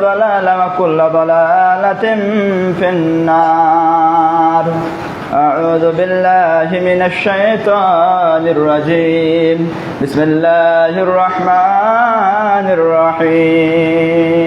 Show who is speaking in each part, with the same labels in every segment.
Speaker 1: ضلالة وكل ضلالة في النار أعوذ بالله من الشيطان الرجيم بسم الله الرحمن الرحيم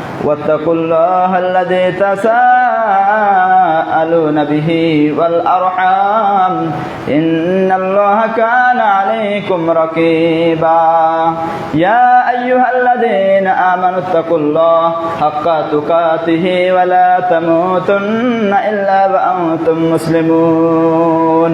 Speaker 1: واتقوا الله الذي تساءلون به والأرحام. إن الله كان عليكم رقيبا. يا أيها الذين آمنوا اتقوا الله حق تقاته ولا تموتن إلا وأنتم مسلمون.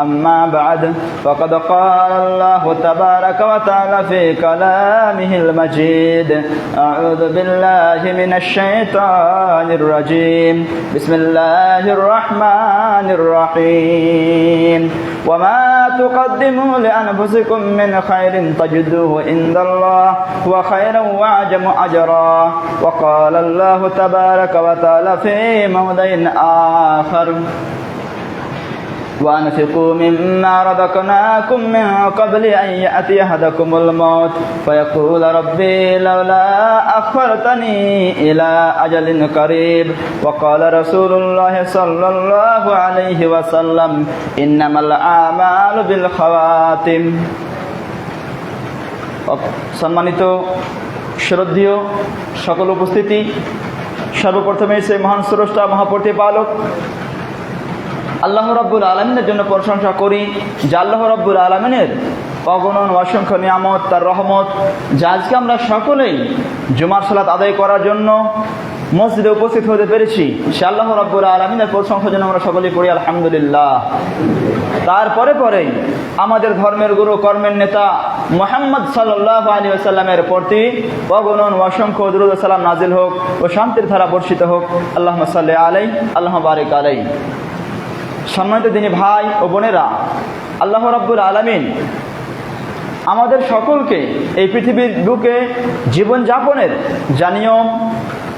Speaker 1: أما بعد فقد قال الله تبارك وتعالى في كلامه المجيد أعوذ بالله من الشيطان الرجيم. بسم الله الرحمن الرحيم. وما تقدموا لأنفسكم من خير تجدوه عند الله وخيرا وأعجم أجرا. وقال الله تبارك وتعالى في موضع آخر وأنفقوا مما رزقناكم من قبل أن يأتي أحدكم الموت فيقول ربي لولا أخرتني إلى أجل قريب وقال رسول الله صلى الله عليه وسلم إنما الأعمال بالخواتم সম্মানিত শ্রদ্ধীয় সকল উপস্থিতি সর্বপ্রথমে সে মহান স্রষ্টা মহাপ্রতিপালক আল্লাহ রব্বুল আলমিনের জন্য প্রশংসা করি, যে আল্লাহ রব্বুল আলমিনের অগণন অসংখ্য নিয়ামত, তার রহমত, যা আজকে আমরা সকলেই জুমার সালাত আদায় করার জন্য মসজিদে উপস্থিত হতে পেরেছি। সে আল্লাহ রব্বুল আলমিনের প্রশংসার জন্য আমরা সকলেই করি, আলহামদুলিল্লাহ। তারপরে পরেই আমাদের ধর্মের গুরু, কর্মের নেতা মোহাম্মদ সাল্লাহ আলী আসাল্লামের প্রতি অগণন অসংখ্য দুরুদ সালাম নাজিল হোক ও শান্তির ধারা বর্ষিত হোক। আল্লাহ সাল্লাহ আলাই আল্লাহ বারিক আলাই সম্মানিত দিনী ভাই ও বোনেরা, আল্লাহ রাব্বুল আলমিন আমাদের সকলকে এই পৃথিবীর বুকে জীবনযাপনের যা নিয়ম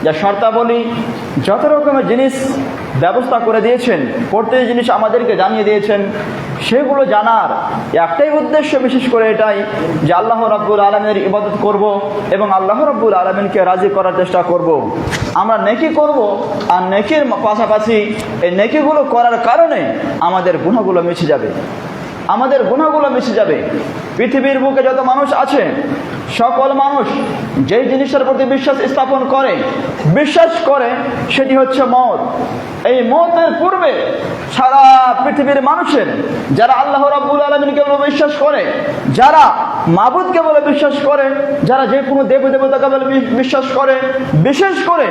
Speaker 1: যা শর্তাবলী, যত রকমের জিনিস ব্যবস্থা করে দিয়েছেন, প্রত্যেক জিনিস আমাদেরকে জানিয়ে দিয়েছেন, সেগুলো জানার একটাই উদ্দেশ্য বিশেষ করে এটাই যে আল্লাহ রব্বুল আলমের ইবাদত করব এবং আল্লাহ রব্বুল আলমিনকে রাজি করার চেষ্টা করব। আমরা নেকি করব আর নেকির পাশাপাশি এই নেকিগুলো করার কারণে আমাদের গুণগুলো মিশে যাবে আমাদের গুণাগুলো মিশে যাবে। পৃথিবীর বুকে যত মানুষ আছে, সকল মানুষ যেই জিনিসের প্রতি বিশ্বাস স্থাপন করে, বিশ্বাস করে, সেটি হচ্ছে মত। এই মতের পূর্বে সারা পৃথিবীর মানুষের, যারা আল্লাহ রাবুল আলমিনকে বিশ্বাস করে, যারা মাবুদকে বলে বিশ্বাস করে, যারা যে কোনো দেবী দেবতাকে বলে বিশ্বাস করে, বিশেষ করে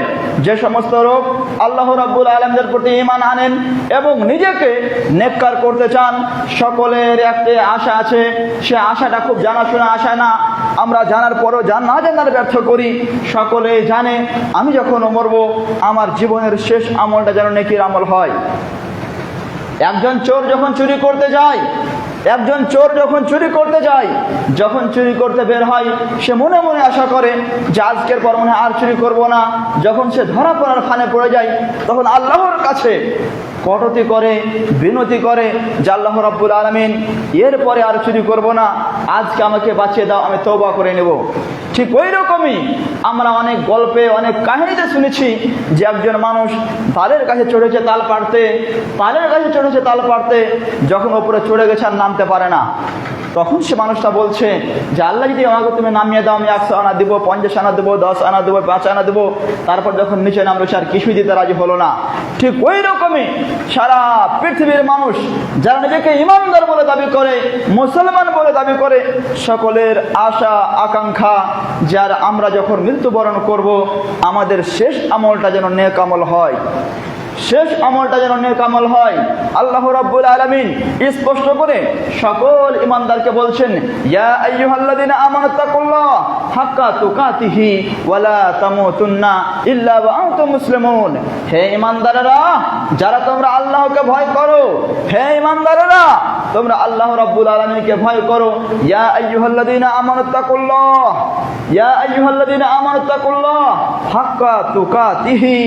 Speaker 1: যে সমস্ত লোক আল্লাহ রাব্বুল আলমদের প্রতি ইমান আনেন এবং নিজেকে নেককার করতে চান, সকলের একটি আশা আছে, সে আশাটা খুব জানাশোনা আশা না। আমরা জানার পরও জান না জানার ব্যর্থ করি। সকলে জানে, আমি যখন মরবো, আমার জীবনের শেষ আমলটা যেন নেকির আমল হয়। একজন চোর যখন চুরি করতে যায় একজন চোর যখন চুরি করতে যায়, যখন চুরি করতে বের হয়, সে মনে মনে আশা করে যে আজকের পর মনে আর চুরি করব না। যখন সে ধরা পড়ার ফানে পড়ে যায়, তখন আল্লাহর কাছে কটতি করে, বিনতি করে, যে আল্লাহ রব্বুল আলমিন, এরপরে আর চুরি করব না, আজকে আমাকে বাঁচিয়ে দাও, আমি তৌবা করে নেব। ঠিক ওই রকমই আমরা অনেক গল্পে, অনেক কাহিনীতে শুনেছি যে একজন মানুষ তালের কাছে চড়েছে তাল পাড়তে, তালের কাছে চড়েছে তাল পাড়তে, যখন ওপরে চড়ে গেছে আর নামতে পারে না। তখন সে মানুষটা বলছে যে, আল্লাহ যদি আমাকে তুমি নামিয়ে দাও, আমি একশো আনা দেবো, পঞ্চাশ আনা দেবো, দশ আনা দেবো, পাঁচ আনা দেবো, তারপর যখন নিচে নামলো, সে আর কিছুই দিতে রাজি হলো না। ঠিক ওই রকমই সারা পৃথিবীর মানুষ, যারা নিজেকে ইমানদার বলে দাবি করে, মুসলমান বলে দাবি করে, সকলের আশা, আকাঙ্ক্ষা যার আমরা যখন মৃত্যুবরণ করব, আমাদের শেষ আমলটা যেন নেক আমল হয়। শেষ আমলটা যেন নেক আমল হয়। আল্লাহ রাব্বুল আলামিন স্পষ্ট করে সকল ইমানদারকে বলছেন, ইয়া আইয়ুহাল্লাযিনা আমানু তাকুল্লাহ হাক্কা তুকাতিহি ওয়ালা তামুতুন্না ইল্লা ওয়া আনতুম মুসলিমুন। হে ইমানদারেরা, যারা তোমরা আল্লাহকে ভয় করো, হে ইমানদারেরা, তোমরা আল্লাহ রাব্বুল আলামিনকে ভয় করো। ইয়া আইয়ুহাল্লাযিনা আমানু তাকুল্লাহ ইয়া আইয়ুহাল্লাযিনা আমানু তাকুল্লাহ হাক্কা তুকাতিহি।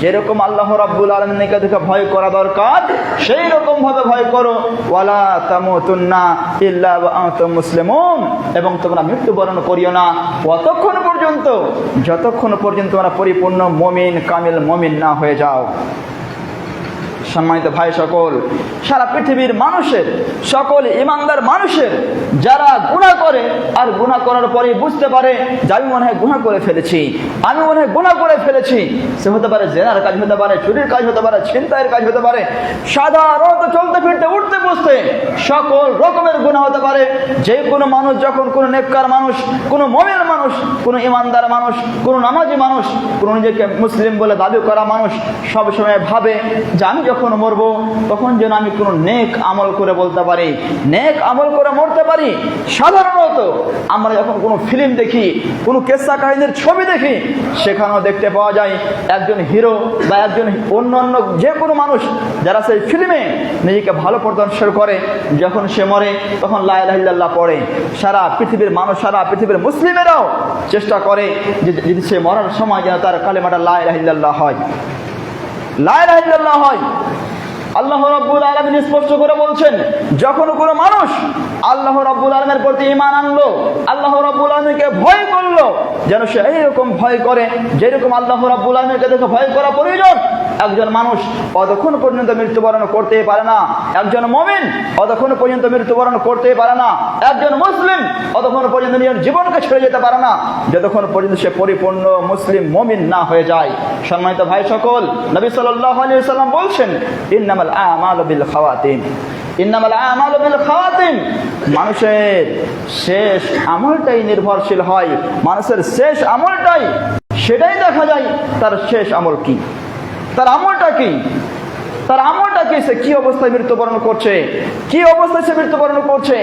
Speaker 1: যেরকম আল্লাহ রাব্বুল আলামিনকে দেখে ভয় করা দরকার। সেই রকম ভাবে ভয় করো। ওয়ালা তামুতুন্না ইল্লা মুসলিমুন। এবং তোমরা মৃত্যুবরণ করিও না। কতক্ষণ পর্যন্ত, যতক্ষণ পর্যন্ত তোমরা পরিপূর্ণ মমিন, কামিল মমিন না হয়ে যাও। সম্মানিত ভাই সকল, সারা পৃথিবীর মানুষের, সকল ইমানদার মানুষের, যারা গুণা করে আর গুণা করার পরে বুঝতে পারে যে আমি মনে হয় গুণা করে ফেলেছি। আমি মনে হয় গুণা করে ফেলেছি। সে হতে পারে জেনার কাজ হতে পারে, চুরির কাজ হতে পারে, ছিনতাইয়ের কাজ হতে পারে, সাধারণত চলতে ফিরতে, উঠতে বসতে সকল রকমের গুণা হতে পারে। যে কোনো মানুষ যখন, কোনো নেককার মানুষ, কোনো মমিন মানুষ, কোনো ইমানদার মানুষ, কোনো নামাজি মানুষ, কোনো নিজেকে মুসলিম বলে দাবি করা মানুষ সবসময় ভাবে যে আমি যখন মরবো, তখন যেন আমি কোনো নেক আমল করে বলতে পারি। নেক আমল করে মরতে পারি? সাধারণত আমরা যখন কোনো ফিল্ম দেখি, কোনো কেসা কাহিনীর ছবি দেখি, সেখানেও দেখতে পাওয়া যায় একজন হিরো বা একজন অন্য অন্য যে কোনো মানুষ যারা সেই ফিল্মে নিজেকে ভালো প্রদর্শন করে, যখন সে মরে, তখন লাইল্লাহ পড়ে। সারা পৃথিবীর মানুষ, সারা পৃথিবীর মুসলিমেরাও চেষ্টা করে যে যদি সে মরার সময় যেন তার কালেমাটা লাইল্লাহ হয়। লাইল্লাহ হয়। আল্লাহ রাব্বুল আলামিন স্পষ্ট করে বলছেন, যখন কোনো মানুষ আল্লাহ রাব্বুল আলমের প্রতি ইমান আনলো, আল্লাহ রাব্বুল আলমীকে ভয় করল, যেন সে এইরকম ভয় করে, যেরকম আল্লাহ রাব্বুল আলমীকে দেখে ভয় করা প্রয়োজন, একজন মানুষ অতক্ষণ পর্যন্ত মৃত্যুবরণ করতেই পারে না, একজন মমিন অতক্ষণ পর্যন্ত মৃত্যুবরণ করতেই পারে না, একজন মুসলিম অতক্ষণ পর্যন্ত নিজের জীবনকে ছেড়ে যেতে পারে না, যতক্ষণ পর্যন্ত সে পরিপূর্ণ মুসলিম মমিন না হয়ে যায়। সম্মানিত ভাই সকল, নবী সাল্লাহ সাল্লাম বলছেন, ইন্নামাল বিল মানুষের শেষ আমলটাই নির্ভরশীল হয়। মানুষের শেষ আমলটাই, সেটাই দেখা যায়, তার শেষ আমল কি? তার আমলটা কি? তার আমলটা কি সে কি অবস্থায় মৃত্যুবরণ করছে? কি অবস্থায় সে মৃত্যুবরণ করছে?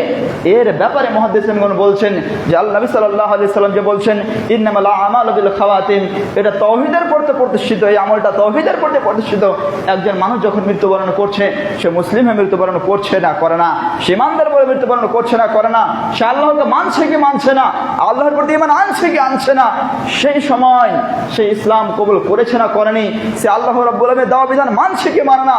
Speaker 1: এর ব্যাপারে মহাদেশগণ বলছেন যে আল্লাহ সাল্লাহ আলি সাল্লাম যে বলছেন, ইন্নামাল খাওয়াতিন। এটা তৌহিদের পড়তে প্রতিষ্ঠিত, এই আমলটা তৌহিদের পড়তে প্রতিষ্ঠিত। একজন মানুষ যখন মৃত্যুবরণ করছে, সে মুসলিম হয়ে মৃত্যুবরণ করছে না, করে না। সীমান্তের বলে মৃত্যুবরণ করছে না, করে না। সে আল্লাহকে মানছে কি মানছে না? আল্লাহর প্রতি ইমান আনছে কি আনছে না? সেই সময় সে ইসলাম কবুল করেছে না, করেনি। সে আল্লাহ রব্বুল দেওয়া বিধান মানছে কি মানে না?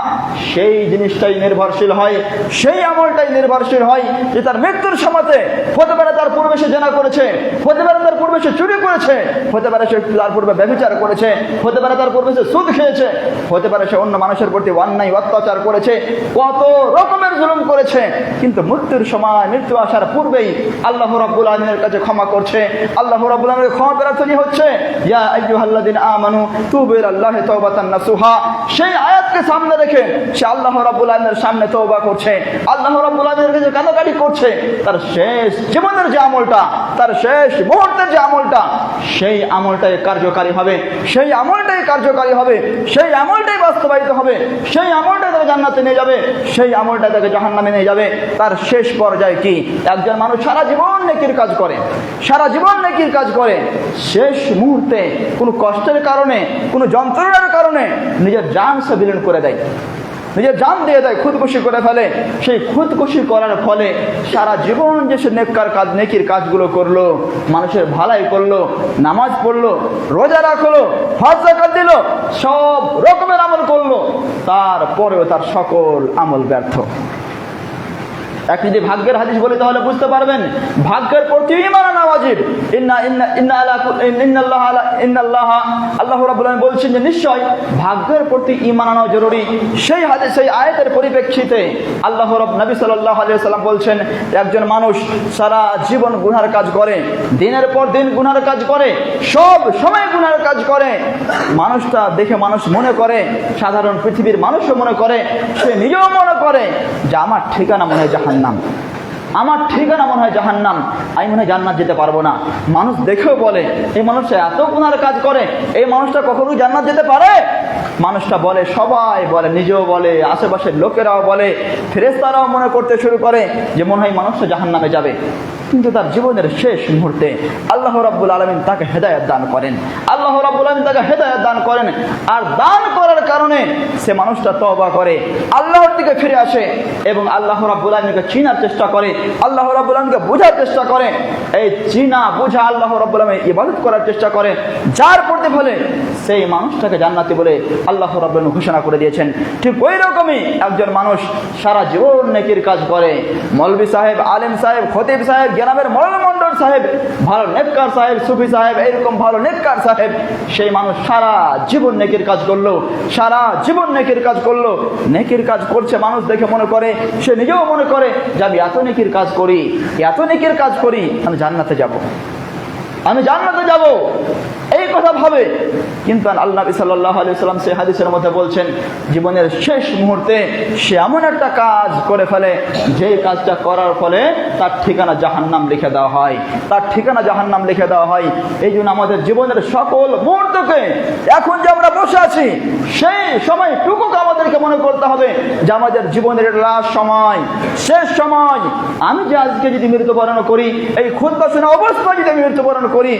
Speaker 1: সেই জিনিসটাই নির্ভরশীল হয়, সেই আমলটাই নির্ভরশীল হয় যে তার মৃত্যুর সময়তে, হতে পারে তার পূর্বে সে জেনা করেছে, হতে পারে তার পূর্বে সে চুরি করেছে, হতে পারে সে তার পূর্বে ব্যবচার করেছে, হতে পারে তার পূর্বে সে সুদ খেয়েছে, হতে পারে সে অন্য মানুষের প্রতি অন্যায়, অত্যাচার করেছে, কত রকমের জুলুম করেছে, কিন্তু মৃত্যুর সময়, মৃত্যু আসার পূর্বেই আল্লাহ রাব্বুল আলমের কাছে ক্ষমা করছে। আল্লাহ রাব্বুল আলমের ক্ষমা প্রার্থনী হচ্ছে? ইয়া আইয়ুহাল্লাযিনা আমানু তুবু ইলাল্লাহি তাওবাতান নাসুহা। সেই আয়াতকে সামনে রেখে সে আল্লাহ রাব্বুল আলমের সামনে তওবা করছে। আল্লাহ রাব্বুল আলমের কাছে কান্নাকাটি করছে। তার শেষ জীবনের যে আমলটা, তার শেষ মুহূর্তের যে আমলটা, সেই আমলটাই কার্যকারী হবে। সেই আমলটাই কার্যকারী হবে। সেই আমলটাই বাস্তবায়িত হবে। সেই আমলটাই তাকে জান্নাতে নিয়ে যাবে। সেই আমলটা তাকে জাহান্নামে নিয়ে যাবে। তার শেষ পর্যায়ে কি? একজন মানুষ সারা জীবন নেকির কাজ করে। সারা জীবন নেকির কাজ করে। শেষ মুহূর্তে কোনো কষ্টের কারণে, কোনো যন্ত্রণার কারণে নিজের জান সে বিলীন করে দেয়। নিজের জান দিয়ে দেয়, খুদকুশি করে ফেলে। সেই খুদকুশি করার ফলে সারা জীবন যে সে নেককার কাজ, নেকির কাজগুলো করল, মানুষের ভালাই করল, নামাজ পড়ল, রোজা রাখল, হজ দিল, সব রকমের আমল করল, তারপরেও তার সকল আমল ব্যর্থ। এক যদি ভাগ্যের হাদিস বলে তাহলে বুঝতে পারবেন, ভাগ্যের প্রতি ইমান আনা ওয়াজিব। ইন্না ইন্না ইন্না আলা ইন্নাল্লাহ আলা, ইন্নাল্লাহ, আল্লাহ রাব্বুল আলামিন বলছেন যে নিশ্চয় ভাগ্যের প্রতি ইমান আনা জরুরি। সেই হাদিস, সেই আয়াতের পরিপ্রেক্ষিতে আল্লাহ রব, নবী সাল্লাল্লাহু আলাইহি সাল্লাম বলছেন, একজন মানুষ সারা জীবন গুনার কাজ করে, দিনের পর দিন গুনার কাজ করে, সব সময় গুনার কাজ করে। মানুষটা দেখে মানুষ মনে করে, সাধারণ পৃথিবীর মানুষও মনে করে, সে নিজেও মনে করে যে আমার ঠিকানা মনে হয় জাহান্নাম। আমার ঠিকানা মনে হয় জাহান্নাম। আমি মনে হয় জান্নাত যেতে পারব না। মানুষ দেখেও বলে, এই মানুষটা এত গুনার কাজ করে, এই মানুষটা কখনোই জান্নাত যেতে পারে? মানুষটা বলে, সবাই বলে, নিজেও বলে, আশেপাশের লোকেরাও বলে ফেরেস্তারাও মনে করতে শুরু করে যে মনে হয় মানুষটা জাহান্নামে যাবে। কিন্তু তার জীবনের শেষ মুহূর্তে আল্লাহ রাব্বুল আলমিন তাকে হেদায়ত দান করেন। আল্লাহ রাব্বুল আলমিন তাকে হেদায়ত দান করেন। আর দান করার কারণে সে মানুষটা তবা করে, আল্লাহর দিকে ফিরে আসে এবং আল্লাহ রাব্বুল আলমীকে চিনার চেষ্টা করে, আল্লাহ রাব্বুল আলমীকে বোঝার চেষ্টা করে। এই চিনা, বোঝা আল্লাহ রাব্বুল আলমী ইবাদত করার চেষ্টা করে। যার প্রতিফলে সেই মানুষটাকে জান্নাতি বলে আল্লাহ রাব্বুল ঘোষণা করে দিয়েছেন। ঠিক ওই রকমই একজন মানুষ সারা জীবন নেকির কাজ করে। মৌলবী সাহেব, আলেম সাহেব, খতিব সাহেব গ্রামের মন্ডল সাহেব, ভালো নেককার সাহেব, সুফি সাহেব, এরকম ভালো নেককার সাহেব, সেই মানুষ সারা জীবন নেকির কাজ করল, সারা জীবন নেকির কাজ করল, নেকির কাজ করছে মানুষ দেখে মনে করে, সে নিজেও মনে করে যে আমি এত নেকির কাজ করি, এত নেকির কাজ করি, আমি জান্নাতে যাব। আমি জান্নাতে যাব। এই কথা ভাবে। কিন্তু আল্লাহ সাল্লাহ আলি সাল্লাম সে হাদিসের মধ্যে বলছেন, জীবনের শেষ মুহূর্তে সে এমন একটা কাজ করে ফেলে, যেই কাজটা করার ফলে তার ঠিকানা জাহান্নাম লিখে দেওয়া হয়। তার ঠিকানা জাহান্নাম লিখে দেওয়া হয়। এই জন্য আমাদের জীবনের সকল মুহূর্তকে, এখন যে আমরা বসে আছি, সেই সময়টুকুকে আমাদেরকে মনে করতে হবে, যে আমাদের জীবনের লাস্ট সময়, শেষ সময়। আমি যে আজকে যদি মৃত্যুবরণ করি, এই খুদ্া শোনা অবস্থায় যদি আমি মৃত্যুবরণ করি,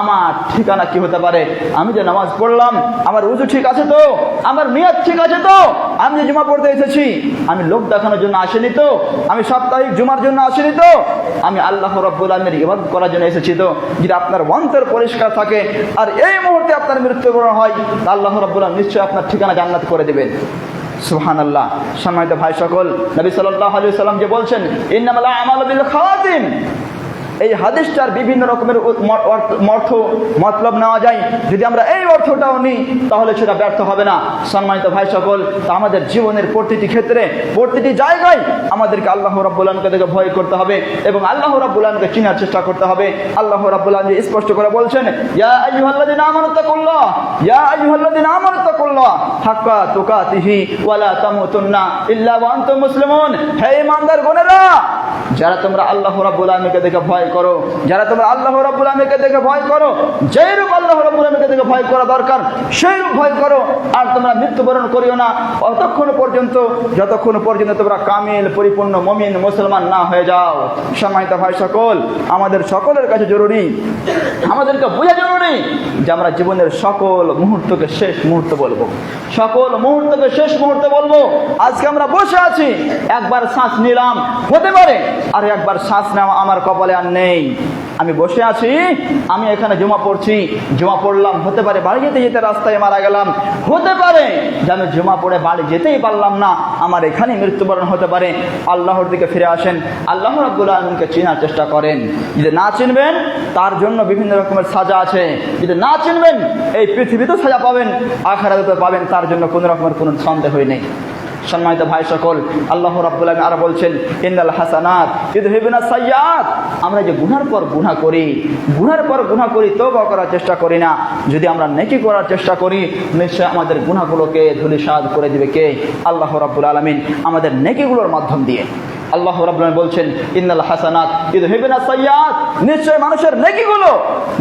Speaker 1: আমার ঠিকানা কি হতে পারে। আমি যে নামাজ পড়লাম, আমার উজু ঠিক আছে তো? আমার মেয়াদ ঠিক আছে তো? আমি যে জুমা পড়তে এসেছি, আমি লোক দেখানোর জন্য আসেনি তো? আমি সাপ্তাহিক জুমার জন্য আসেনি তো? আমি আল্লাহ রব্বুল আলমের ইবাদত করার জন্য এসেছি তো? যদি আপনার অন্তর পরিষ্কার থাকে, আর এই মুহূর্তে আপনার মৃত্যুবরণ হয়, তা আল্লাহ রব্বুল আলম নিশ্চয়ই আপনার ঠিকানা জান্নাত করে দেবেন। সুহান আল্লাহ সম্মানিত ভাই সকল, নবী সাল্লাহ আলী সাল্লাম যে বলছেন, ইন্নামালা আমাল খাওয়াতিন এই হাদিসটার বিভিন্ন রকমের অর্থ- মতলব নেওয়া যায়। যদি আমরা এই অর্থটাও নিই, তাহলে সেটা ব্যর্থ হবে না। সম্মানিত ভাই সকল, তা আমাদের জীবনের প্রতিটি ক্ষেত্রে, প্রতিটি জায়গায় আমাদেরকে আল্লাহ রাব্বুল আলমকে দেখে ভয় করতে হবে এবং আল্লাহ রাব্বুল আলমকে চিনার চেষ্টা করতে হবে। আল্লাহ রাব্বুল আলম স্পষ্ট করে বলছেন, ইয়া ইয়া হাক্কা ওয়ালা হে ইমানদার যারা তোমরা আল্লাহ রাব্বুল দেখে ভয় করো। যারা তোমরা আল্লাহ রাব্বুল আলমীকে দেখে ভয় করো যেই রূপ আল্লাহ রাব্বুল আলমীকে দেখে ভয় করা দরকার, সেইরূপ ভয় করো। আর তোমরা মৃত্যুবরণ করিও না। অতক্ষণ পর্যন্ত, যতক্ষণ পর্যন্ত তোমরা কামিল, পরিপূর্ণ মমিন, মুসলমান না হয়ে যাও। সম্মানিত ভাই সকল, আমাদের সকলের কাছে জরুরি, আমাদেরকে বোঝা জরুরি যে আমরা জীবনের সকল মুহূর্তকে শেষ মুহূর্ত বলব। সকল মুহূর্তকে শেষ মুহূর্তে বলব। আজকে আমরা বসে আছি, একবার শ্বাস নিলাম, হতে পারে, আর একবার শ্বাস নেওয়া আমার কপালে আর নেই। আমি বসে আছি, আমি এখানে জমা পড়ছি। জমা পড়লাম, হতে পারে বাড়ি যেতে যেতে রাস্তায় মারা গেলাম। হতে পারে যে আমি জমা পড়ে বাড়ি যেতেই পারলাম না। আমার এখানে মৃত্যুবরণ হতে পারে। আল্লাহর দিকে ফিরে আসেন। আল্লাহ রাব্বুল আলমকে চেনার চেষ্টা করেন। যদি না চিনবেন, তার জন্য বিভিন্ন রকমের সাজা আছে। যদি না চিনবেন, এই পৃথিবীতেও সাজা পাবেন, আখারাতে পাবেন, তার জন্য কোনো রকমের কোনো সন্দেহ নেই। সম্মানিত ভাই সকল, আল্লাহ রাব্বুল আলম আর বলছেন ইন্দাল হাসানাত ইদ হেবিনা সাইয়াদ আমরা যে গুনার পর গুনা করি, গুনার পর গুনা করি তবা করার চেষ্টা করি না। যদি আমরা নেকি করার চেষ্টা করি, নিশ্চয় আমাদের গুনাগুলোকে ধুলিসাদ করে দিবে কে? আল্লাহ রাব্বুল আলমিন আমাদের নেকিগুলোর মাধ্যম দিয়ে। আল্লাহ রাব্বুল বলছেন, ইন্নাল হাসানাত ইউযহিবুনা সাইয়্যাত। নিশ্চয় মানুষের নেকিগুলো,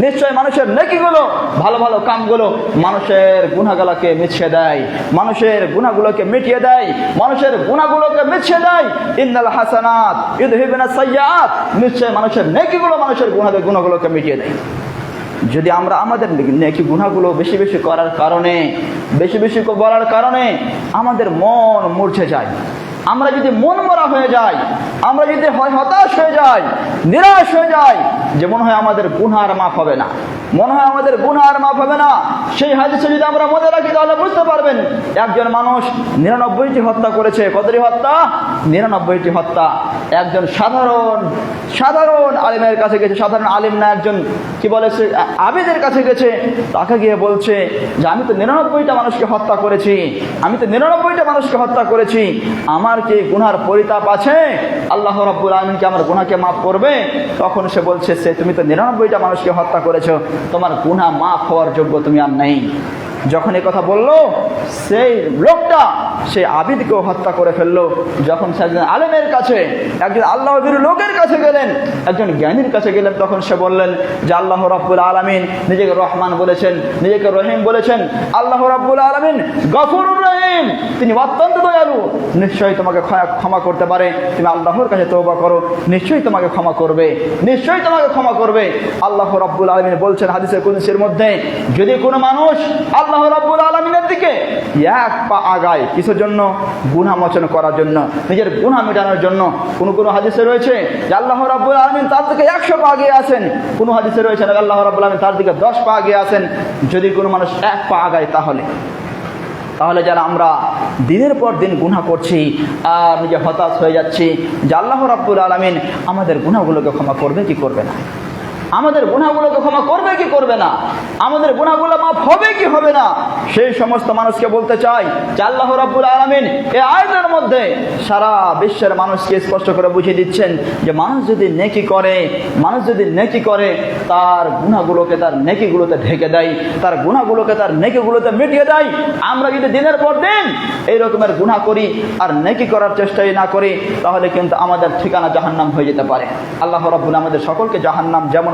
Speaker 1: নিশ্চয় মানুষের নেকিগুলো, ভালো ভালো কামগুলো মানুষের গুনাহগুলোকে মিছিয়ে দেয়, মানুষের গুনাহগুলোকে মিটিয়ে দেয়, মানুষের গুনাহগুলোকে মিছিয়ে দেয়। ইন্নাল হাসানাত ইউযহিবুনা সাইয়্যাত। নিশ্চয় মানুষের নেকিগুলো মানুষের গুনাহের গুনাহগুলোকে মিটিয়ে দেয়। যদি আমরা আমাদের নেকি গুনাহগুলো বেশি বেশি করার কারণে, বেশি বেশি বলার কারণে আমাদের মন মূর্ছে যায় আমরা যদি মন মরা হয়ে যাই, আমরা যদি হয় হতাশ হয়ে যাই, নিরাশ হয়ে যাই, যে মনে হয় আমাদের গুনহার মাফ হবে না। মনে হয় আমাদের গুনহার মাফ হবে না। সেই হাদিসে যদি আমরা মনে রাখি, তাহলে বুঝতে পারবেন, একজন মানুষ নিরানব্বইটি হত্যা করেছে। কতটি হত্যা? নিরানব্বইটি হত্যা। একজন সাধারণ সাধারণ আলিমের কাছে গেছে। সাধারণ আলিম না, একজন, কি বলে সে আবেদের কাছে গেছে। তাকে গিয়ে বলছে যে, আমি তো নিরানব্বইটা মানুষকে হত্যা করেছি। আমি তো নিরানব্বইটা মানুষকে হত্যা করেছি। আমার কি গুনার পরিতাপ আছে? আল্লাহ রাব্বুল আলমিনকে আমার গুনাকে মাফ করবে? তখন সে বলছে, সে, তুমি তো নিরানব্বইটা মানুষকে হত্যা করেছ। তোমার গুণা মাফ হওয়ার যোগ্য তুমি আর নেই। যখন এই কথা বলল, সেই লোকটা, সেই আবিদকেও হত্যা করে ফেলল। যখন সে একজন আলেমের কাছে, একজন আল্লাহ লোকের কাছে গেলেন, একজন জ্ঞানীর কাছে গেলেন, তখন সে বললেন যে, আল্লাহ রাব্বুল আলমিন নিজেকে রহমান বলেছেন, নিজেকে রহিম বলেছেন। আল্লাহ রাব্বুল আলমিন গফরুর রহিম। তিনি অত্যন্ত দয়ালু। নিশ্চয়ই তোমাকে ক্ষমা- ক্ষমা করতে পারে। তুমি আল্লাহর কাছে তৌবা করো। নিশ্চয়ই তোমাকে ক্ষমা করবে। নিশ্চয়ই তোমাকে ক্ষমা করবে। আল্লাহ রাব্বুল আলমিন বলছেন হাদিসের কুদিসের মধ্যে, যদি কোনো মানুষ আল্লাহ রাব্বুল আলমিনের দিকে। এক পা আগায় কিসের জন্য? গুণা মোচন করার জন্য। নিজের গুণা মেটানোর জন্য। কোন কোন হাদিসে রয়েছে যে আল্লাহ রাব্বুল আলমিন তার দিকে একশো পা আগে আছেন। কোন হাদিসে রয়েছে না আল্লাহ রাব্বুল আলমিন তার দিকে দশ পা আগে আছেন। যদি কোনো মানুষ এক পা আগায় তাহলে। তাহলে যারা আমরা দিনের পর দিন গুনাহ করছি, আর নিজে হতাশ হয়ে যাচ্ছি, যে আল্লাহ রাব্বুল আলমিন আমাদের গুনাহগুলোকে ক্ষমা করবে, কি করবে না? আমাদের গুনাহগুলোকে ক্ষমা করবে কি করবে না? আমাদের গুনাহগুলো মাফ হবে কি হবে না? সেই সমস্ত মানুষকে বলতে চাই যে আল্লাহ রাব্বুল আলমিন এই আয়তের মধ্যে সারা বিশ্বের মানুষকে স্পষ্ট করে বুঝিয়ে দিচ্ছেন যে মানুষ যদি নেকি করে, মানুষ যদি নেকি করে, তার গুনাহগুলোকে তার নেকিগুলোতে ঢেকে দেয়, তার গুণাগুলোকে তার নেকিগুলোতে মিটিয়ে দেয়। আমরা যদি দিনের পর দিন এই রকমের গুনাহ করি আর নেকি করার চেষ্টাই না করি, তাহলে কিন্তু আমাদের ঠিকানা জাহান্নাম হয়ে যেতে পারে। আল্লাহ রাব্বুল আমাদের সকলকে জাহান্নাম যেমন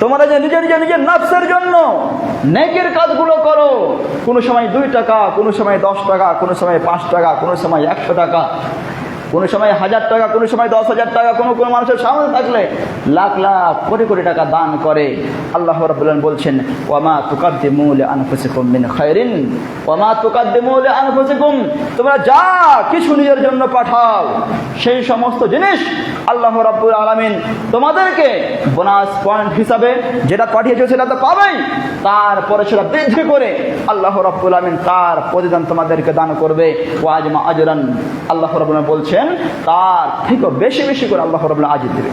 Speaker 1: তোমরা যে নিজের নিজের নিজের নফসের জন্য নেকের কাজগুলো করো, কোনো সময় দুই টাকা, কোনো সময় দশ টাকা, কোনো সময় পাঁচ টাকা, কোনো সময় একশো টাকা। কোনো সময় হাজার টাকা, কোনো সময় দশ হাজার টাকা, কোনো কোনো মানুষের সামনে থাকলে লাখ লাখ কোটি কোটি টাকা দান করে। আল্লাহ রাবুল্লাহ বলছেন, ওয়ামা তুকাদ্দিমুল আনফুসিকুম মিন খায়রিন ওয়ামা তুকাদ্দিমুল আনফুসিকুম তোমরা যা কিছু নিজের জন্য পাঠাও, সেই সমস্ত জিনিস আল্লাহ রাব্বুল আলামিন তোমাদেরকে বোনাস পয়েন্ট হিসাবে যেটা পাঠিয়েছে সেটা তো পাবেই। তারপরে সেটা বৃদ্ধি করে আল্লাহ রাব্বুল আলামিন তার প্রতিদান তোমাদেরকে দান করবে। ওয়াজমা আজরান, আল্লাহ রাব্বুল আলামিন বলছেন তার থেকেও বেশি বেশি করে আল্লাহ রাব্বুল আলামিন আজির দেবে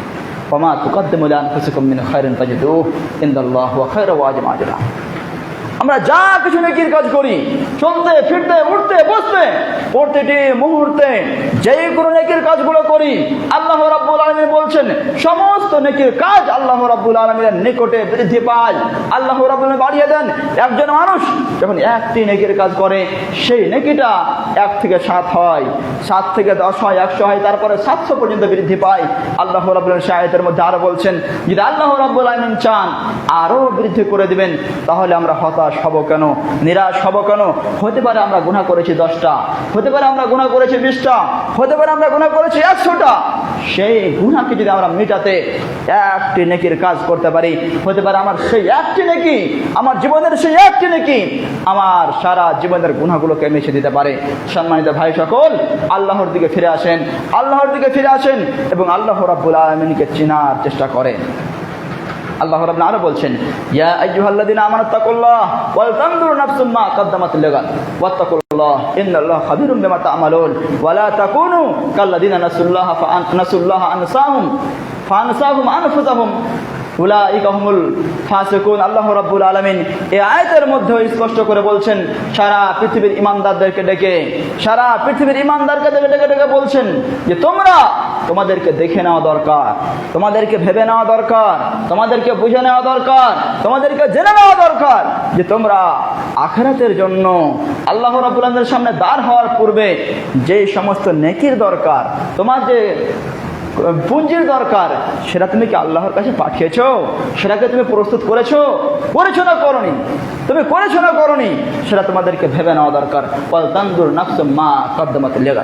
Speaker 1: ওমা তুকাদ্দিমু লিআনফুসিকুম মিন খায়রিন তাজিদুহু ইনদাল্লাহ খায়রা ওয়া আজমা আমরা যা কিছু নেকির কাজ করি, চলতে, ফিরতে, উঠতে, বসতে, প্রতিটি মুহূর্তে যেই কোনো নেকির কাজগুলো করি, আল্লাহ রাব্বুল আলামিন বলছেন, সমস্ত নেকির কাজ আল্লাহ রাব্বুল আলামিনের নিকটে বৃদ্ধি পায়। আল্লাহ রাব্বুল বাড়িয়ে দেন, একজন মানুষ যখন একটি নেকির কাজ করে, সেই নেকিটা এক থেকে সাত হয়, সাত থেকে দশ হয়, একশো হয়, তারপরে সাতশো পর্যন্ত বৃদ্ধি পায়। আল্লাহ রাব্বুল আলামিন মধ্যে আরও বলছেন, যদি আল্লাহ রাব্বুল আলামিন চান আরও বৃদ্ধি করে দিবেন, তাহলে আমরা হতাশ হব কেন? নিরাশ হব কেন? হতে পারে আমরা গুনাহ করেছি দশটা, হতে পারে আমরা গুনাহ করেছি বিশটা, হতে পারে আমরা গুনাহ করেছি একশোটা। সেই গুনাহকে যদি আমরা মেটাতে একটি নেকির কাজ করতে পারি, হতে পারে আমার সেই একটি নেকি, আমার জীবনের সেই একটি নেকি, আমার সারা জীবনের গুনাহগুলোকে মিশে দিতে পারে। সম্মানিত ভাই সকল, আল্লাহর দিকে ফিরে আসেন, আল্লাহর দিকে ফিরে আসেন এবং আল্লাহ রাব্বুল আলমিনকে চেনার চেষ্টা করেন। আল্লাহ রাব্বুল আরও বলছেন, ইয়া আইয়ুহাল্লাযিনা আমানু তাকুল্লাহ ওয়াল তানজুর নাফসুম মা কাদ্দামাত লিগাদ ওয়াত্তাকুল্লাহ, ইন্নাল্লাহা খাবীরুম বিমা তা'মালুন, ওয়া লা তাকুনু কাল্লাযিনা নাসুল্লাহা ফাআন নাসুল্লাহা আনসাহুম ফাআনসাহুম আনফুসাহুম, উলাইকা হুমুল ফাসিকুন। আল্লাহ রাব্বুল আলামিন এই আয়াতের মধ্যে স্পষ্ট করে বলছেন, সারা পৃথিবীর ইমানদারদেরকে ডেকে, সারা পৃথিবীর ইমানদারকে ডেকে ডেকে ডেকে বলছেন যে তোমরা তোমাদেরকে দেখে নেওয়া দরকার, তোমাদেরকে ভেবে নেওয়া দরকার, তোমাদেরকে বুঝে নেওয়া দরকার, তোমাদেরকে জেনে নেওয়া দরকার যে তোমরা আখেরাতের জন্য আল্লাহ রাব্বুল সামনে দাঁড় হওয়ার পূর্বে যে সমস্ত নেকির দরকার, তোমার যে পুঁজির দরকার, সেটা তুমি কি আল্লাহর কাছে পাঠিয়েছো? সেটাকে তুমি প্রস্তুত করেছ? করেছ না করনি? তুমি করেছ না করনি? সেটা তোমাদেরকে ভেবে নেওয়া দরকার। মা কদ্দমাত লেগা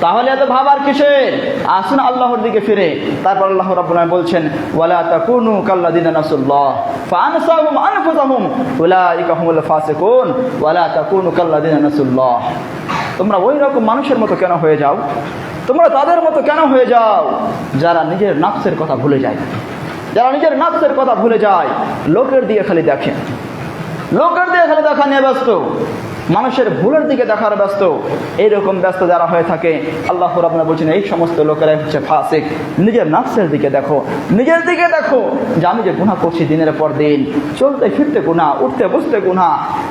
Speaker 1: তাহলে এত ভাবার কিসের? আসুন আল্লাহর দিকে ফিরে। তারপর আল্লাহ রাব্বুল আলামিন বলছেন, ওয়ালা তাকুনু কাল্লাযিনা নাসুল্লাহ ফাআনসাহুম আনফুসাহুম, উলাইকা হুমুল ফাসিকুন, ওয়ালা তাকুনু কাল্লাযিনা নাসুল্লাহ। তোমরা ওই রকম মানুষের মতো কেন হয়ে যাও? তোমরা তাদের মতো কেন হয়ে যাও? যারা নিজের নাফসের কথা ভুলে যায়। যারা নিজের নাফসের কথা ভুলে যায়, লোকের দিয়ে খালি দেখে লোকের দিয়ে খালি দেখা নিয়ে ব্যস্ত। মানুষের ভুলের দিকে দেখার ব্যস্ত, এইরকম ব্যস্ত যারা হয়ে থাকে, আল্লাহ আপনার বলছেন, এই সমস্ত লোকেরাই হচ্ছে ফাসিক। নিজের নাফসের দিকে দেখো, নিজের দিকে দেখো। যে আমি যে গুণা করছি দিনের পর দিন, চলতে ফিরতে গুণা উঠতে বসতে গুণা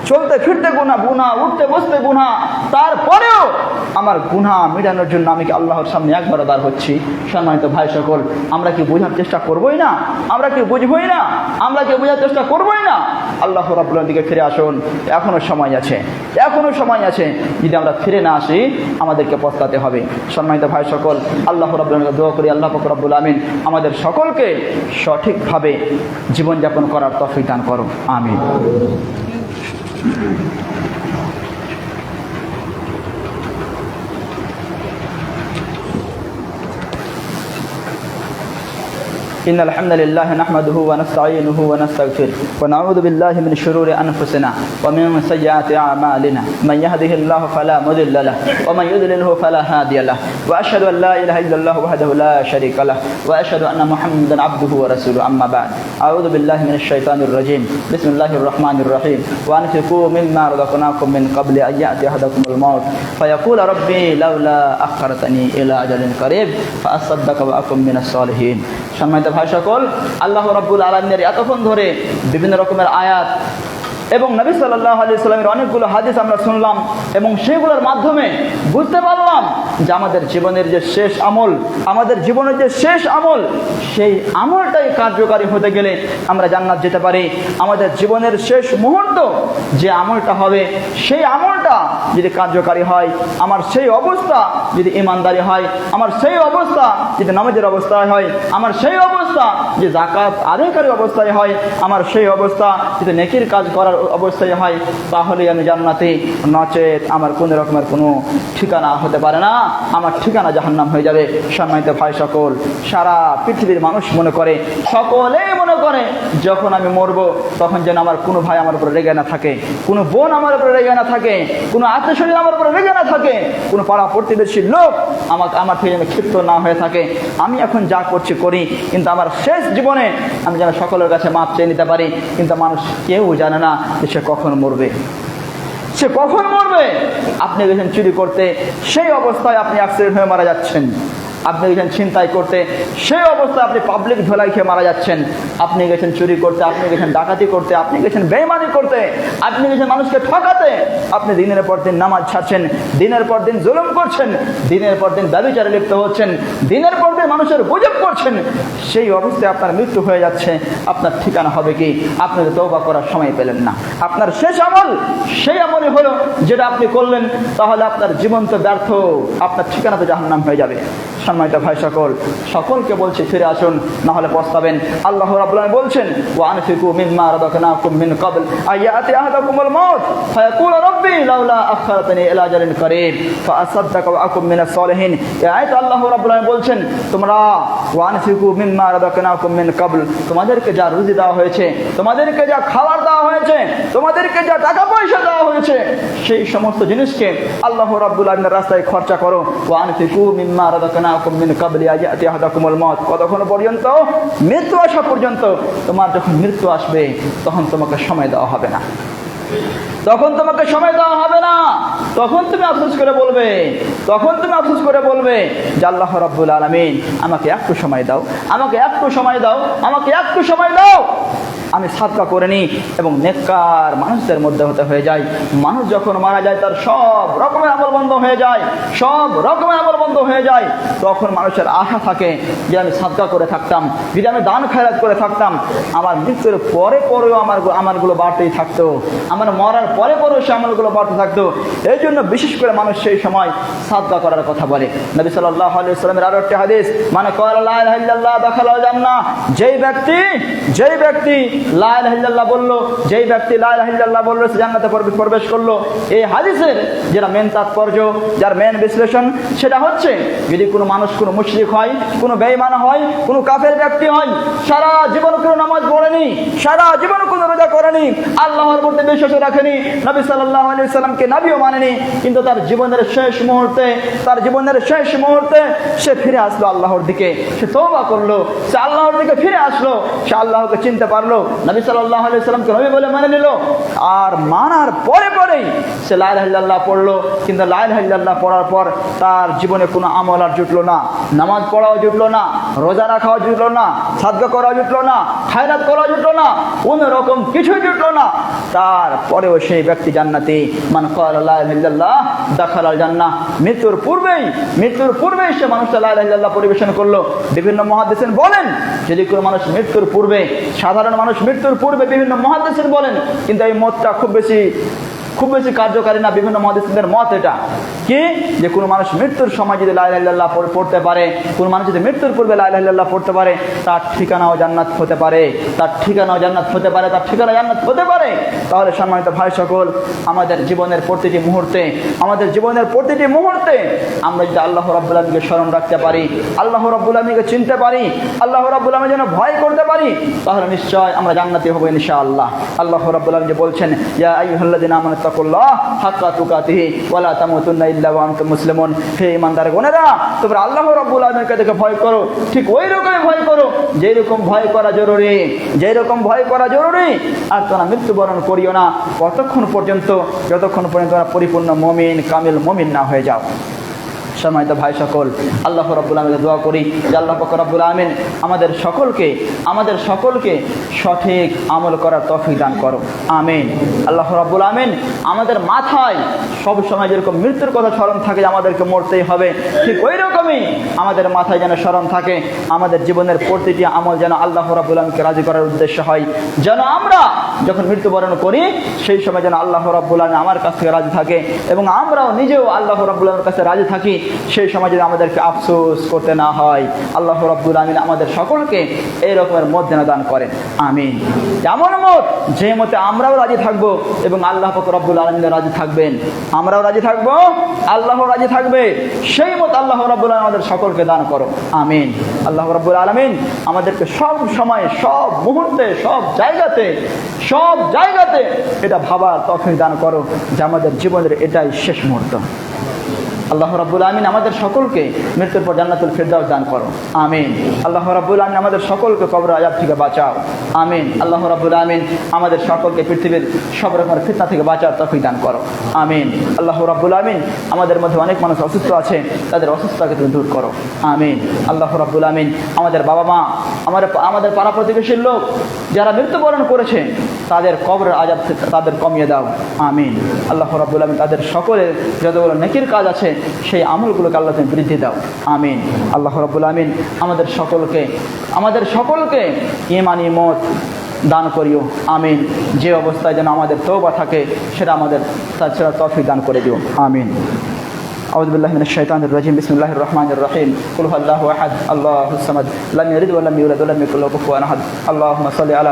Speaker 1: চলতে ফিরতে গুণা গুণা উঠতে বসতে গুণা তারপরেও আমার গুণা মেটানোর জন্য আমি কি আল্লাহর সামনে একবার বার হচ্ছি? সম্মানিত ভাই সকল, আমরা কি বোঝার চেষ্টা করবোই না? আমরা কি বুঝবই না? আমরা কি বোঝার চেষ্টা করবোই না? আল্লাহ রাবুল্লার দিকে ফিরে আসুন। এখনও সময় আছে। এখনও সময় আছে, যদি আমরা ফিরে না আসি, আমাদেরকে পস্তাতে হবে। সম্মানিত ভাই সকল, আল্লাহ রব্লামকে দোয়া করি, আল্লাহ ফকরাবুল আমিন আমাদের সকলকে সঠিকভাবে জীবনযাপন করার তফিক দান করো আমিন। إن الحمد لله نحمده ونستعينه ونستغفره ونعوذ بالله من شرور أنفسنا ومن سيئات أعمالنا. من يهده الله فلا مضل له ومن يضلله فلا هادي له. وأشهد أن لا إله إلا الله وحده لا شريك له وأشهد أن محمدا عبده ورسوله. أما بعد أعوذ بالله من الشيطان الرجيم. بسم الله الرحمن الرحيم. وأنفقوا مما رزقناكم من قبل أن يأتي أحدكم الموت. فيقول ربي لولا أخرتني إلى أجل قريب فأصدق وأكن من الصالحين. সম্মানিত ভাই সকল আল্লাহ রব্বুল আলমের এতক্ষণ ধরে বিভিন্ন রকমের আয়াত এবং নবী সাল্লাহ আলি সাল্লামের অনেকগুলো হাদিস আমরা শুনলাম এবং সেগুলোর মাধ্যমে বুঝতে পারলাম যে আমাদের জীবনের যে শেষ আমল, আমাদের জীবনের যে শেষ আমল, সেই আমলটাই কার্যকারী হতে গেলে আমরা জান্নাত যেতে পারি। আমাদের জীবনের শেষ মুহূর্ত যে আমলটা হবে, সেই আমলটা যদি কার্যকারী হয়, আমার সেই অবস্থা যদি ইমানদারি হয়, আমার সেই অবস্থা যদি নামাজের অবস্থায় হয়, আমার সেই অবস্থা যে জাকাত আদায়কারী অবস্থায় হয়, আমার সেই অবস্থা যদি নেকির কাজ করার অবস্থায় হয়, তাহলে আমি জান্নাতে। নচেত আমার কোনো রকমের কোনো ঠিকানা হতে পারে না। আমার ঠিকানা জাহান্নাম হয়ে যাবে। সম্মানিত ভাই সকল, সারা পৃথিবীর মানুষ মনে করে, সকলেই মনে করে, যখন আমি মরবো, তখন যেন আমার কোনো ভাই আমার উপরে রেগে না থাকে, কোনো বোন আমার উপরে রেগে না থাকে, কোনো আত্মীয় আমার উপরে রেগে না থাকে, কোনো পাড়া প্রতিবেশীর লোক আমাকে আমার থেকে যেন ক্ষিপ্ত না হয়ে থাকে। আমি এখন যা করছি করি, কিন্তু আমার শেষ জীবনে আমি যেন সকলের কাছে মাপ চেয়ে নিতে পারি, কিন্তু মানুষ কেউ জানে না সে কখন মরবে? সে কখন মরবে? আপনি গেছেন চুরি করতে সেই অবস্থায় আপনি অ্যাক্সিডেন্ট হয়ে মারা যাচ্ছেন। আপনি গেছেন ছিনতাই করতে, সেই অবস্থায় আপনি পাবলিক ধোলাই খেয়ে মারা যাচ্ছেন। আপনি গেছেন চুরি করতে, আপনি গেছেন ডাকাতি করতে, আপনি গেছেন বেইমানি করতে, আপনি গেছেন মানুষকে ঠকাতে, আপনি দিনের পর দিন নামাজ ছাড়ছেন, দিনের পর দিন জুলুম করছেন, দিনের পর দিন ব্যবচারে লিপ্ত হচ্ছেন, দিনের পর দিন মানুষের গুজব করছেন, সেই অবস্থায় আপনার মৃত্যু হয়ে যাচ্ছে। আপনার ঠিকানা হবে কি? আপনি তৌবা করার সময় পেলেন না। আপনার শেষ আমল, সেই আমলই হলো যেটা আপনি করলেন, তাহলে আপনার জীবন তো ব্যর্থ, আপনার ঠিকানা তো জাহান্নাম হয়ে যাবে। সম্মানিত ভাই সকল, সকলকে বলছি, ফিরে আসুন না হলে পস্তাবেন। আল্লাহ রাব্বুল বলছেন, ওয়া আনফিকু মিম্মা রাযাকনাকুম মিন ক্বাবল আয়াতি আহাদাকুমুল মাউত, ফায়াকুল রাব্বি, লাউলা আখারতানি ইলা আজালিন করিব, ফাআসাদদাকা ওয়া আকুম মিনাস সালিহিন। এই আয়াত আল্লাহ রাব্বুল বলছেন, তোমরা, ওয়া আনফিকু মিম্মা রাযাকনাকুম মিন ক্বাবল, তোমাদেরকে যা রুজি দেওয়া হয়েছে, তোমাদেরকে যা খাবার দেওয়া হয়েছে, তোমাদেরকে যা টাকা পয়সা দেওয়া হয়েছে, সেই সমস্ত জিনিসকে আল্লাহ রাব্বুল আলামিনের রাস্তায় খরচা করো। ওয়া আনফিকু মিম্মা রাযাকনাকুম মিন ক্বাবলি আয়াতি আহাদাকুমুল মত কতক্ষণ পর্যন্ত? মৃত্যু আসা পর্যন্ত। তোমার যখন মৃত্যু আসবে, তখন তোমাকে সময় দেওয়া হবে না। তখন তোমাকে সময় দেওয়া হবে না। তখন তুমি আফসোস করে বলবে। তখন তুমি আফসোস করে বলবে যে আল্লাহ রব্বুল আলমিন আমাকে একটু সময় দাও, আমাকে একটু সময় দাও, আমাকে একটু সময় দাও। আমি সাদকা করে নিই এবং নেককার মানুষদের মধ্যে হতে হয়ে যায়। মানুষ যখন মারা যায়, তার সব রকমের আমল বন্ধ হয়ে যায়, সব রকমের আমল বন্ধ হয়ে যায়। তখন মানুষের আশা থাকে যে আমি সাদকা করে থাকতাম, যদি আমি দান খায়রাত করে থাকতাম, আমার মৃত্যুর পরে পরেও আমার আমারগুলো বাড়তেই থাকতো। আমার মরার পরে পরেও সে আমলগুলো বাড়তে থাকতো। এই জন্য বিশেষ করে মানুষ সেই সময় সাদকা করার কথা বলে। নবী সাল্লাহ আলাইসালামের আরও একটি হাদিস মানে জান্না যেই ব্যক্তি যেই ব্যক্তি লাইল্লাহ বলল, যেই ব্যক্তি লাইল্লাহ বলল, সে জান্নাতে প্রবেশ করল। এই হাদিসের যেটা মেন তাৎপর্য, যার মেন বিশ্লেষণ, সেটা হচ্ছে, যদি কোনো মানুষ, কোনো মুশরিক হয়, কোনো বেঈমান হয়, কোনো কাফের ব্যক্তি হয়, সারা জীবন কোনো নামাজ পড়েনি, সারা জীবন কোনো রোজা করেনি, আল্লাহর প্রতি বেশি বিশ্বাসও রাখেনি নবী সাল্লাহ আলি সাল্লামকে নাবিও মানেনি, কিন্তু তার জীবনের শেষ মুহূর্তে, তার জীবনের শেষ মুহূর্তে সে ফিরে আসলো আল্লাহর দিকে। সে তৌবা করল, সে আল্লাহর দিকে ফিরে আসলো, সে আল্লাহকে চিনতে পারল। নবী সাল্লাহ আলি সাল্লামকে নবী বলে মানে নিল। আর মানার পরে পরেই সে লাইল্লাহ পড়ল, কিন্তু লাইল্লাহ পড়ার পর তার জীবনে কোনো আমল আর জুটলো না। নামাজ পড়াও জুটলো না, রোজা রাখাও জুটলো না সাদগা করা জুটলো না, খায়রাত করা জুটলো না, কোনো রকম কিছুই জুটলো না। তারপরেও সেই ব্যক্তি জান্নাতি। মান কাল্লাহ দাখাল আল জান্নাহ। মৃত্যুর পূর্বেই মৃত্যুর পূর্বেই সে মানুষটা আল্লাহ পরিবেশন করল। বিভিন্ন মহাদেশের বলেন, যদি কোনো মানুষ মৃত্যুর পূর্বে, সাধারণ মানুষ মৃত্যুর পূর্বে বিভিন্ন মহাদেশের বলেন, কিন্তু এই মতটা খুব বেশি খুব বেশি কার্যকারী না, বিভিন্ন মহাদেশদের মত এটা। কি? যে কোনো মানুষ মৃত্যুর সময় যদি লাইল্লাহ পড়তে পারে, কোনো মানুষ যদি মৃত্যুর পূর্বে লাইল্লাহ পড়তে পারে, তার ঠিকানাও জান্নাত হতে পারে। তার ঠিকানাও জান্নাত হতে পারে, তার ঠিকানা জান্নাত হতে পারে। তাহলে সম্মানিত ভাই সকল, আমাদের জীবনের প্রতিটি মুহূর্তে, আমাদের জীবনের প্রতিটি মুহূর্তে আমরা যদি আল্লাহ রাব্বুল স্মরণ রাখতে পারি, আল্লাহ রাব্বুল চিনতে পারি, আল্লাহ রাব্বুল যেন ভয় করতে পারি, তাহলে নিশ্চয় আমরা জান্নাতি হব ইনশাআল্লাহ। আল্লাহ রাব্বুল আলমী যে বলছেন, ইয়া আইয়ুহাল্লাযিনা আমানু হাক্কা আল্লাহ ভয় করো। ঠিক ওই রকমই ভয় করো রকম ভয় করা জরুরি যেই রকম ভয় করা জরুরি। আর তোমরা মৃত্যুবরণ করিও না। কতক্ষণ পর্যন্ত, যতক্ষণ পর্যন্ত তোমরা পরিপূর্ণ মমিন, কামিল মমিন না হয়ে যাও। সম্মানিত ভাই সকল, আল্লাহ রব্বুল আলমীকে দোয়া করি যে আল্লাহ ফকর রব্বুল আলমিন আমাদের সকলকে আমাদের সকলকে সঠিক আমল করার তফিক দান করো আমিন। আল্লাহ রব্বুল আমিন আমাদের মাথায় সব সময় যেরকম মৃত্যুর কথা স্মরণ থাকে যে আমাদেরকে মরতেই হবে, ঠিক ওই রকমই আমাদের মাথায় যেন স্মরণ থাকে, আমাদের জীবনের প্রতিটি আমল যেন আল্লাহ রব্বুল আলমকে রাজি করার উদ্দেশ্য হয়। যেন আমরা যখন মৃত্যুবরণ করি, সেই সময় যেন আল্লাহ রব্বুল আলম আমার কাছ থেকে রাজি থাকে এবং আমরাও নিজেও আল্লাহ রব্বুল আলমের কাছে রাজি থাকি। সেই সময় যদি আমাদেরকে আফসোস করতে না হয়, আল্লাহ রব্বুল আমিন আমাদের সকলকে এই রকমের মত যেন দান করেন। আমিন। এমন মত যে মতে আমরাও রাজি থাকব এবং আল্লাহ ফকর রব্বুল আলমিন রাজি থাকবেন। আমরাও রাজি থাকব, আল্লাহ রাজি থাকবে, সেই মত আল্লাহ রব্বুল আলম আমাদের সকলকে দান করো। আমিন। আল্লাহ রব্বুল আলমিন আমাদেরকে সব সময়, সব মুহূর্তে, সব জায়গাতে সব জায়গাতে এটা ভাবার তখনই দান করো যে আমাদের জীবনের এটাই শেষ মুহূর্ত। আল্লাহ রাব্বুল আমিন আমাদের সকলকে মৃত্যুর পর জান্নাতুল ফিরদাউস দান করো। আমিন। আল্লাহ রাব্বুল আমিন আমাদের সকলকে কবর আজাব থেকে বাঁচাও। আমিন। আল্লাহ রাব্বুল আমিন আমাদের সকলকে পৃথিবীর সব রকমের ফিতনা থেকে বাঁচার তফিক দান করো। আমিন। আল্লাহ রাব্বুল আমিন আমাদের মধ্যে অনেক মানুষ অসুস্থ আছে, তাদের অসুস্থতাকে তুমি দূর করো। আমিন। আল্লাহ রাব্বুল আমিন আমাদের বাবা মা আমাদের আমাদের পাড়া প্রতিবেশীর লোক যারা মৃত্যুবরণ করেছে, তাদের কবর আজাব তাদের কমিয়ে দাও। আমিন। আল্লাহ রাব্বুল আমিন তাদের সকলের যতগুলো নেকির কাজ আছে সেই আমলগুলোকে আল্লাহ তুমি বৃদ্ধি দাও আমিন আল্লাহ রাব্বুল আমিন আমাদের সকলকে আমাদের সকলকে ইমানি মত দান করিও আমিন যে অবস্থায় যেন আমাদের তৌবা থাকে সেটা আমাদের তাছাড়া তফি দান করে দিও আমিন أعوذ بالله من الشيطان الرجيم بسم الله الرحمن الرحيم قل هو الله أحد الله الصمد لم يلد ولم يولد ولم يكن له كفوا أحد اللهم صل على